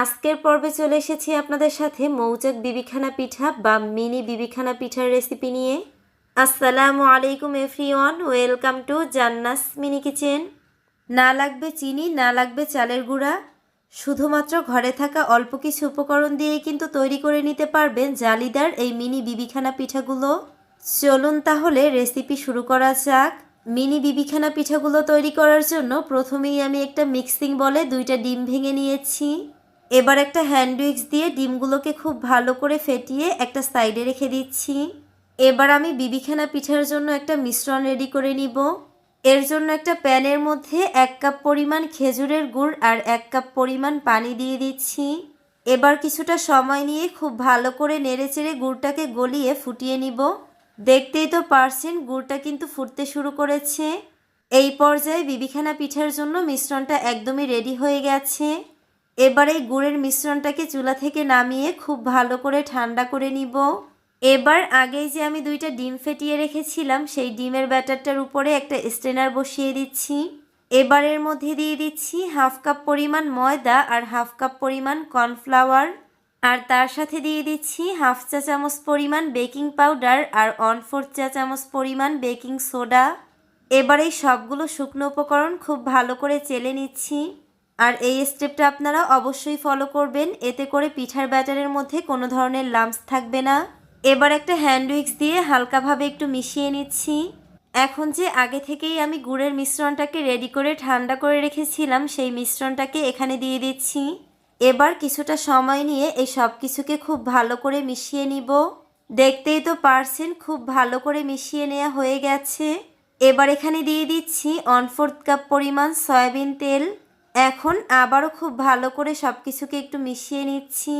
আজকের পর্বে চলে এসেছি আপনাদের সাথে মৌচাক বিবিখানা পিঠা বা মিনি বিবিখানা পিঠার রেসিপি নিয়ে। আসসালামু আলাইকুম everyone, welcome to Janna's mini kitchen. না লাগবে চিনি, না লাগবে চালের গুঁড়া, শুধুমাত্র ঘরে থাকা অল্প কিছু উপকরণ দিয়েই কিন্তু তৈরি করে নিতে পারবেন জালিদার এই মিনি বিবিখানা পিঠাগুলো। চলুন তাহলে রেসিপি শুরু করা যাক। মিনি বিবিখানা পিঠাগুলো তৈরি করার জন্য প্রথমেই আমি একটা মিক্সিং বলে দুইটা ডিম ভেঙে নিয়েছি। এবার একটা হ্যান্ড উইক্স দিয়ে ডিমগুলোকে খুব ভালো করে ফেটিয়ে একটা সাইডে রেখে দিচ্ছি। এবার আমি বিবিখানা পিঠার জন্য একটা মিশ্রণ রেডি করে নিব। এর জন্য একটা প্যানের মধ্যে এক কাপ পরিমাণ খেজুরের গুড় আর এক কাপ পরিমাণ পানি দিয়ে দিচ্ছি। এবার কিছুটা সময় নিয়ে খুব ভালো করে নেড়েচেড়ে গুড়টাকে গলিয়ে ফুটিয়ে নিব। দেখতেই তো পারছেন, গুড়টা কিন্তু ফুটতে শুরু করেছে। এই পর্যায়ে বিবিখানা পিঠার জন্য মিশ্রণটা একদমই রেডি হয়ে গেছে। এবার এই গুড়ের মিশ্রণটাকে চুলা থেকে নামিয়ে খুব ভালো করে ঠান্ডা করে নিব। এবার আগেই যে আমি দুইটা ডিম ফেটিয়ে রেখেছিলাম, সেই ডিমের ব্যাটারটার উপরে একটা স্ট্রেনার বসিয়ে দিচ্ছি। এবারের মধ্যে দিয়ে দিচ্ছি হাফ কাপ পরিমাণ ময়দা আর হাফ কাপ পরিমাণ কর্নফ্লাওয়ার। আর তার সাথে দিয়ে দিচ্ছি হাফ চা চামচ পরিমাণ বেকিং পাউডার আর ওয়ান ফোর্থ চা চামচ পরিমাণ বেকিং সোডা। এবার এই সবগুলো শুকনো উপকরণ খুব ভালো করে চেলে নিচ্ছি। আর এই স্টেপটা আপনারা অবশ্যই ফলো করবেন। এতে করে পিঠার ব্যাটারের মধ্যে কোনো ধরনের লাম্পস থাকবে না। এবার একটা হ্যান্ড উইক্স দিয়ে হালকাভাবে একটু মিশিয়ে নিচ্ছি। এখন যে আগে থেকেই আমি গুড়ের মিশ্রণটাকে রেডি করে ঠান্ডা করে রেখেছিলাম, সেই মিশ্রণটাকে এখানে দিয়ে দিচ্ছি। এবার কিছুটা সময় নিয়ে এই সব কিছুকে খুব ভালো করে মিশিয়ে নিব। দেখতেই তো পারছেন, খুব ভালো করে মিশিয়ে নেওয়া হয়ে গেছে। এবার এখানে দিয়ে দিচ্ছি ওয়ান ফোর্থ কাপ পরিমাণ সয়াবিন তেল। এখন আবারও খুব ভালো করে সব কিছুকে একটু মিশিয়ে নিচ্ছি।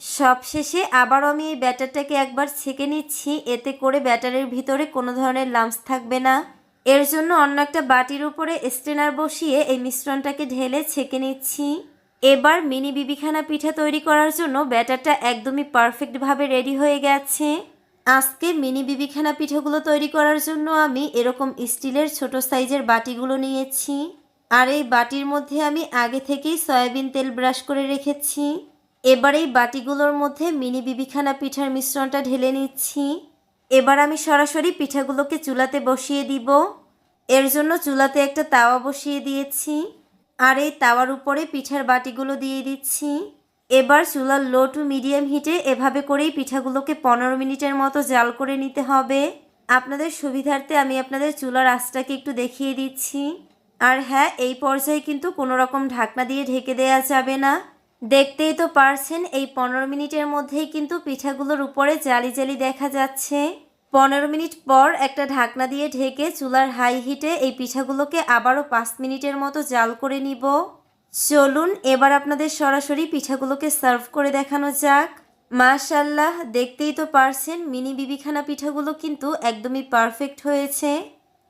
সবশেষে আবারও আমি এই ব্যাটারটাকে একবার ছেঁকে নিচ্ছি। এতে করে ব্যাটারের ভিতরে কোনো ধরনের লাম্পস থাকবে না। এর জন্য অন্য একটা বাটির উপরে স্ট্রেনার বসিয়ে এই মিশ্রণটাকে ঢেলে ছেঁকে নিচ্ছি। এবার মিনি বিবিখানা পিঠা তৈরি করার জন্য ব্যাটারটা একদমই পারফেক্টভাবে রেডি হয়ে গেছে। আজকে মিনি বিবিখানা পিঠাগুলো তৈরি করার জন্য আমি এরকম স্টিলের ছোট সাইজের বাটিগুলো নিয়েছি। আর এই বাটির মধ্যে আমি আগে থেকেই সয়াবিন তেল ব্রাশ করে রেখেছি। এবার এই বাটিগুলোর মধ্যে মিনি বিবিখানা পিঠার মিশ্রণটা ঢেলে নিচ্ছি। এবার আমি সরাসরি পিঠাগুলোকে চুলাতে বসিয়ে দিব। এর জন্য চুলাতে একটা তাওয়া বসিয়ে দিয়েছি। আর এই তাওয়ার উপরে পিঠার বাটিগুলো দিয়ে দিচ্ছি। এবার চুলার লো টু মিডিয়াম হিটে এভাবে করেই পিঠাগুলোকে পনেরো মিনিটের মতো জাল করে নিতে হবে। আপনাদের সুবিধার্থে আমি আপনাদের চুলার আঁচটাকে একটু দেখিয়ে দিচ্ছি। আর হ্যাঁ এই পর্যায়ে কিন্তু কোনো রকম ঢাকনা দিয়ে ঢেকে দেওয়া যাবে না। দেখতেই তো পারছেন, এই পনেরো মিনিটের মধ্যেই কিন্তু পিঠাগুলোর উপরে জালি জালি দেখা যাচ্ছে। পনেরো মিনিট পর একটা ঢাকনা দিয়ে ঢেকে চুলার হাই হিটে এই পিঠাগুলোকে আবারও পাঁচ মিনিটের মতো জাল করে নিব। চলুন, এবার আপনাদের সরাসরি পিঠাগুলোকে সার্ভ করে দেখানো যাক। মাশাল্লাহ দেখতেই তো পারছেন, মিনি বিবিখানা পিঠাগুলো কিন্তু একদমই পারফেক্ট হয়েছে।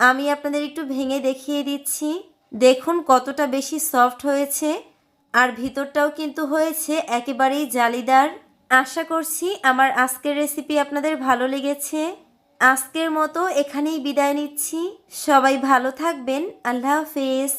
আমি আপনাদের একটু ভেঙে দেখিয়ে দিচ্ছি। দেখুন কতটা বেশি সফট হয়েছে আর ভিতরটাও কিন্তু হয়েছে একেবারেই জালিদার। আশা করছি আমার আজকের রেসিপি আপনাদের ভালো লেগেছে। আজকের মতো এখানেই বিদায় নিচ্ছি। সবাই ভালো থাকবেন। আল্লাহ হাফেজ।